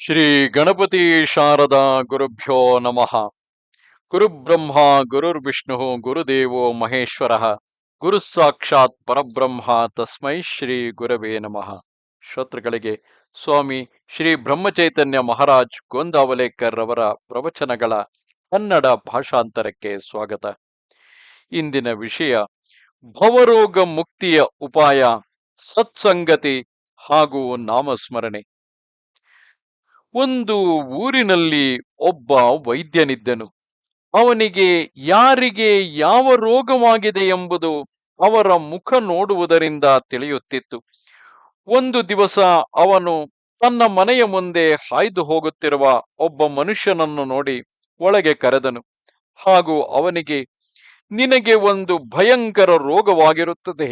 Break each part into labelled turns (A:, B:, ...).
A: ಶ್ರೀ ಗಣಪತಿ ಶಾರದಾ ಗುರುಭ್ಯೋ ನಮಃ. ಗುರುಬ್ರಹ್ಮ ಗುರುರ್ವಿಷ್ಣು ಗುರುದೇವೋ ಮಹೇಶ್ವರ, ಗುರು ಸಾಕ್ಷಾತ್ ಪರಬ್ರಹ್ಮ ತಸ್ಮೈ ಶ್ರೀ ಗುರವೇ ನಮಃ. ಶ್ರೋತೃಗಳಿಗೆ, ಸ್ವಾಮಿ ಶ್ರೀ ಬ್ರಹ್ಮಚೈತನ್ಯ ಮಹಾರಾಜ್ ಗೋಂದಾವಲೇಕರ್ ಅವರ ಪ್ರವಚನಗಳ ಕನ್ನಡ ಭಾಷಾಂತರಕ್ಕೆ ಸ್ವಾಗತ. ಇಂದಿನ ವಿಷಯ, ಭವರೋಗ ಮುಕ್ತಿಯ ಉಪಾಯ, ಸತ್ಸಂಗತಿ ಹಾಗೂ ನಾಮಸ್ಮರಣೆ. ಒಂದು ಊರಿನಲ್ಲಿ ಒಬ್ಬ ವೈದ್ಯನಿದ್ದನು. ಅವನಿಗೆ ಯಾರಿಗೆ ಯಾವ ರೋಗವಾಗಿದೆ ಎಂಬುದು ಅವರ ಮುಖ ನೋಡುವುದರಿಂದ ತಿಳಿಯುತ್ತಿತ್ತು. ಒಂದು ದಿವಸ ಅವನು ತನ್ನ ಮನೆಯ ಮುಂದೆ ಹಾಯ್ದು ಹೋಗುತ್ತಿರುವ ಒಬ್ಬ ಮನುಷ್ಯನನ್ನು ನೋಡಿ ಒಳಗೆ ಕರೆದನು. ಹಾಗೂ ಅವನಿಗೆ, ನಿನಗೆ ಒಂದು ಭಯಂಕರ ರೋಗವಾಗಿರುತ್ತದೆ.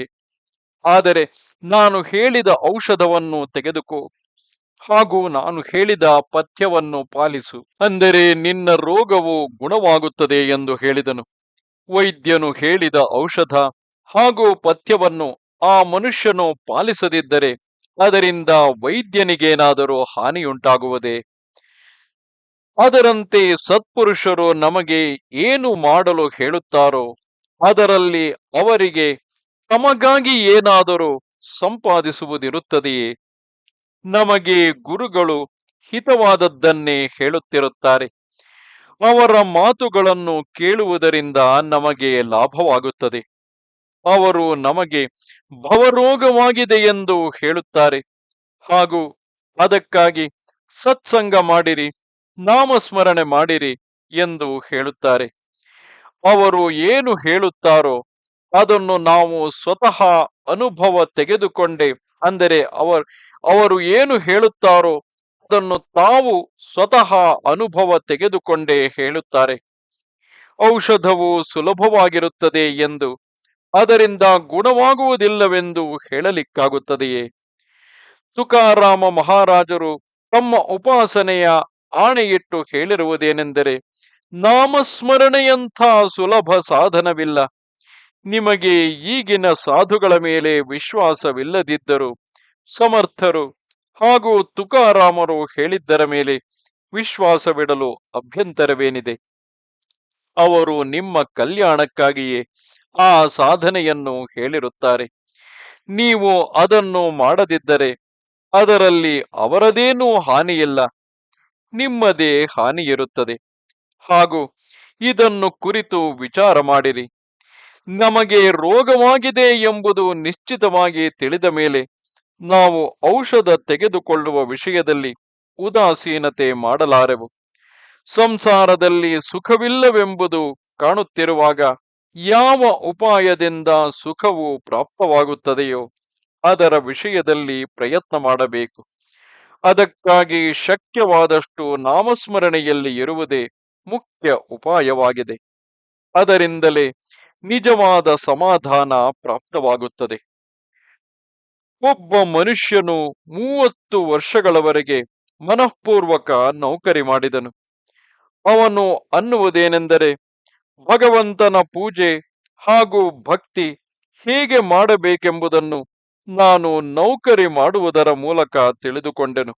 A: ಆದರೆ ನಾನು ಹೇಳಿದ ಔಷಧವನ್ನು ತೆಗೆದುಕೋ. ಹಾಗೂ ನಾನು ಹೇಳಿದ ಪಥ್ಯವನ್ನು ಪಾಲಿಸು. ಅಂದರೆ ನಿನ್ನ ರೋಗವು ಗುಣವಾಗುತ್ತದೆ ಎಂದು ಹೇಳಿದನು. ವೈದ್ಯನು ಹೇಳಿದ ಔಷಧ ಹಾಗೂ ಪಥ್ಯವನ್ನು ಆ ಮನುಷ್ಯನು ಪಾಲಿಸದಿದ್ದರೆ ಅದರಿಂದ ವೈದ್ಯನಿಗೇನಾದರೂ ಹಾನಿಯುಂಟಾಗುವುದೇ? ಅದರಂತೆ ಸತ್ಪುರುಷರು ನಮಗೆ ಏನು ಮಾಡಲು ಹೇಳುತ್ತಾರೋ ಅದರಲ್ಲಿ ಅವರಿಗೆ ತಮಗಾಗಿ ಏನಾದರೂ ಸಂಪಾದಿಸುವುದಿರುತ್ತದೆಯೇ? ನಮಗೆ ಗುರುಗಳು ಹಿತವಾದದ್ದನ್ನೇ ಹೇಳುತ್ತಿರುತ್ತಾರೆ. ಅವರ ಮಾತುಗಳನ್ನು ಕೇಳುವುದರಿಂದ ನಮಗೆ ಲಾಭವಾಗುತ್ತದೆ. ಅವರು ನಮಗೆ ಭವರೋಗವಾಗಿದೆ ಎಂದು ಹೇಳುತ್ತಾರೆ. ಹಾಗೂ ಅದಕ್ಕಾಗಿ ಸತ್ಸಂಗ ಮಾಡಿರಿ, ನಾಮಸ್ಮರಣೆ ಮಾಡಿರಿ ಎಂದು ಹೇಳುತ್ತಾರೆ. ಅವರು ಏನು ಹೇಳುತ್ತಾರೋ ಅದನ್ನು ನಾವು ಸ್ವತಃ ಅನುಭವ ತೆಗೆದುಕೊಂಡೆ ಅಂದರೆ ಅವರ್, ಅವರು ಏನು ಹೇಳುತ್ತಾರೋ ಅದನ್ನು ತಾವು ಸ್ವತಃ ಅನುಭವ ತೆಗೆದುಕೊಂಡೇ ಹೇಳುತ್ತಾರೆ. ಔಷಧವು ಸುಲಭವಾಗಿರುತ್ತದೆ ಎಂದು ಅದರಿಂದ ಗುಣವಾಗುವುದಿಲ್ಲವೆಂದು ಹೇಳಲಿಕ್ಕಾಗುತ್ತದೆಯೇ? ತುಕಾರಾಮ ಮಹಾರಾಜರು ತಮ್ಮ ಉಪಾಸನೆಯ ಆಣೆಯಿಟ್ಟು ಹೇಳಿರುವುದೇನೆಂದರೆ, ನಾಮಸ್ಮರಣೆಯಂಥ ಸುಲಭ ಸಾಧನವಿಲ್ಲ. ನಿಮಗೆ ಈಗಿನ ಸಾಧುಗಳ ಮೇಲೆ ವಿಶ್ವಾಸವಿಲ್ಲದಿದ್ದರೂ ಸಮರ್ಥರು ಹಾಗೂ ತುಕಾರಾಮರು ಹೇಳಿದ್ದರ ಮೇಲೆ ವಿಶ್ವಾಸವಿಡಲು ಅಭ್ಯಂತರವೇನಿದೆ? ಅವರು ನಿಮ್ಮ ಕಲ್ಯಾಣಕ್ಕಾಗಿಯೇ ಆ ಸಾಧನೆಯನ್ನು ಹೇಳಿರುತ್ತಾರೆ. ನೀವು ಅದನ್ನು ಮಾಡದಿದ್ದರೆ ಅದರಲ್ಲಿ ಅವರದೇನೂ ಹಾನಿಯಿಲ್ಲ. ನಿಮ್ಮದೇ ಹಾನಿಯಿರುತ್ತದೆ. ಹಾಗೂ ಇದನ್ನು ಕುರಿತು ವಿಚಾರ ಮಾಡಿರಿ. ನಮಗೆ ರೋಗವಾಗಿದೆ ಎಂಬುದು ನಿಶ್ಚಿತವಾಗಿ ತಿಳಿದ ಮೇಲೆ ನಾವು ಔಷಧ ತೆಗೆದುಕೊಳ್ಳುವ ವಿಷಯದಲ್ಲಿ ಉದಾಸೀನತೆ ಮಾಡಲಾರೆವು. ಸಂಸಾರದಲ್ಲಿ ಸುಖವಿಲ್ಲವೆಂಬುದು ಕಾಣುತ್ತಿರುವಾಗ ಯಾವ ಉಪಾಯದಿಂದ ಸುಖವು ಪ್ರಾಪ್ತವಾಗುತ್ತದೆಯೋ ಅದರ ವಿಷಯದಲ್ಲಿ ಪ್ರಯತ್ನ ಮಾಡಬೇಕು. ಅದಕ್ಕಾಗಿ ಶಕ್ಯವಾದಷ್ಟು ನಾಮಸ್ಮರಣೆಯಲ್ಲಿ ಇರುವುದೇ ಮುಖ್ಯ ಉಪಾಯವಾಗಿದೆ. ಅದರಿಂದಲೇ ನಿಜವಾದ ಸಮಾಧಾನ ಪ್ರಾಪ್ತವಾಗುತ್ತದೆ. ಒಬ್ಬ ಮನುಷ್ಯನು ಮೂವತ್ತು ವರ್ಷಗಳವರೆಗೆ ಮನಃಪೂರ್ವಕ ನೌಕರಿ ಮಾಡಿದನು. ಅವನು ಅನ್ನುವುದೇನೆಂದರೆ ಭಗವಂತನ ಪೂಜೆ ಹಾಗೂ ಭಕ್ತಿ ಹೇಗೆ ಮಾಡಬೇಕೆಂಬುದನ್ನು ನಾನು ನೌಕರಿ ಮಾಡುವುದರ ಮೂಲಕ ತಿಳಿದುಕೊಂಡೆನು.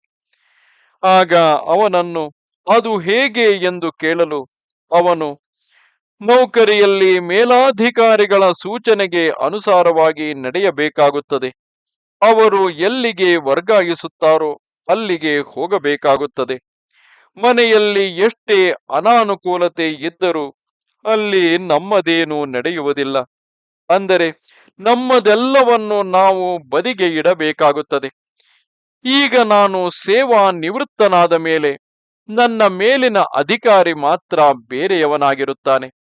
A: ಆಗ ಅವನನ್ನು, ಅದು ಹೇಗೆ? ಎಂದು ಕೇಳಲು ಅವನು ನೌಕರಿಯಲ್ಲಿ ಮೇಲಾಧಿಕಾರಿಗಳ ಸೂಚನೆಗೆ ಅನುಸಾರವಾಗಿ ನಡೆಯಬೇಕಾಗುತ್ತದೆ. ಅವರು ಎಲ್ಲಿಗೆ ವರ್ಗಾಯಿಸುತ್ತಾರೋ ಅಲ್ಲಿಗೆ ಹೋಗಬೇಕಾಗುತ್ತದೆ. ಮನೆಯಲ್ಲಿ ಎಷ್ಟೇ ಅನಾನುಕೂಲತೆ ಇದ್ದರೂ ಅಲ್ಲಿ ನಮ್ಮದೇನು ನಡೆಯುವುದಿಲ್ಲ. ಅಂದರೆ ನಮ್ಮದೆಲ್ಲವನ್ನು ನಾವು ಬದಿಗೆ ಇಡಬೇಕಾಗುತ್ತದೆ. ಈಗ ನಾನು ಸೇವಾ ನಿವೃತ್ತನಾದ ಮೇಲೆ ನನ್ನ ಮೇಲಿನ ಅಧಿಕಾರಿ ಮಾತ್ರ ಬೇರೆಯವನಾಗಿರುತ್ತಾನೆ.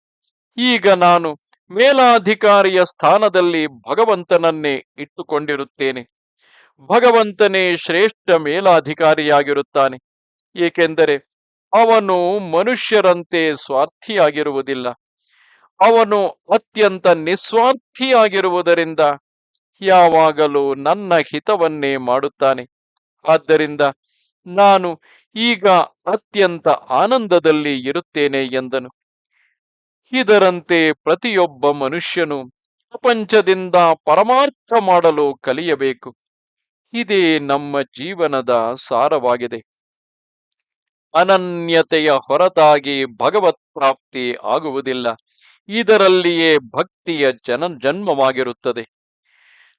A: ಈಗ ನಾನು ಮೇಲಾಧಿಕಾರಿಯ ಸ್ಥಾನದಲ್ಲಿ ಭಗವಂತನನ್ನೇ ಇಟ್ಟುಕೊಂಡಿರುತ್ತೇನೆ. ಭಗವಂತನೇ ಶ್ರೇಷ್ಠ ಮೇಲಾಧಿಕಾರಿಯಾಗಿರುತ್ತಾನೆ. ಏಕೆಂದರೆ ಅವನು ಮನುಷ್ಯರಂತೆ ಸ್ವಾರ್ಥಿಯಾಗಿರುವುದಿಲ್ಲ. ಅವನು ಅತ್ಯಂತ ನಿಸ್ವಾರ್ಥಿಯಾಗಿರುವುದರಿಂದ ಯಾವಾಗಲೂ ನನ್ನ ಹಿತವನ್ನೇ ಮಾಡುತ್ತಾನೆ. ಆದ್ದರಿಂದ ನಾನು ಈಗ ಅತ್ಯಂತ ಆನಂದದಲ್ಲಿ ಇರುತ್ತೇನೆ ಎಂದನು. ಇದರಂತೆ ಪ್ರತಿಯೊಬ್ಬ ಮನುಷ್ಯನು ಪ್ರಪಂಚದಿಂದ ಪರಮಾರ್ಥ ಮಾಡಲು ಕಲಿಯಬೇಕು. ಇದೇ ನಮ್ಮ ಜೀವನದ ಸಾರವಾಗಿದೆ. ಅನನ್ಯತೆಯ ಹೊರತಾಗಿ ಭಗವತ್ ಪ್ರಾಪ್ತಿ ಆಗುವುದಿಲ್ಲ. ಇದರಲ್ಲಿಯೇ ಭಕ್ತಿಯ ಜನ ಜನ್ಮವಾಗಿರುತ್ತದೆ.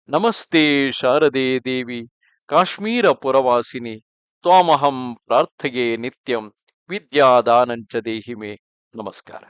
A: ನಮಸ್ತೆ ಶಾರದೆ ದೇವಿ, ಕಾಶ್ಮೀರ ಪುರವಾಸಿನಿ, ತ್ವಾಮಹಂ ಪ್ರಾರ್ಥಗೆ ನಿತ್ಯಂ, ವಿದ್ಯಾದಾನಂಚ ದೇಹಿಮೆ. ನಮಸ್ಕಾರ.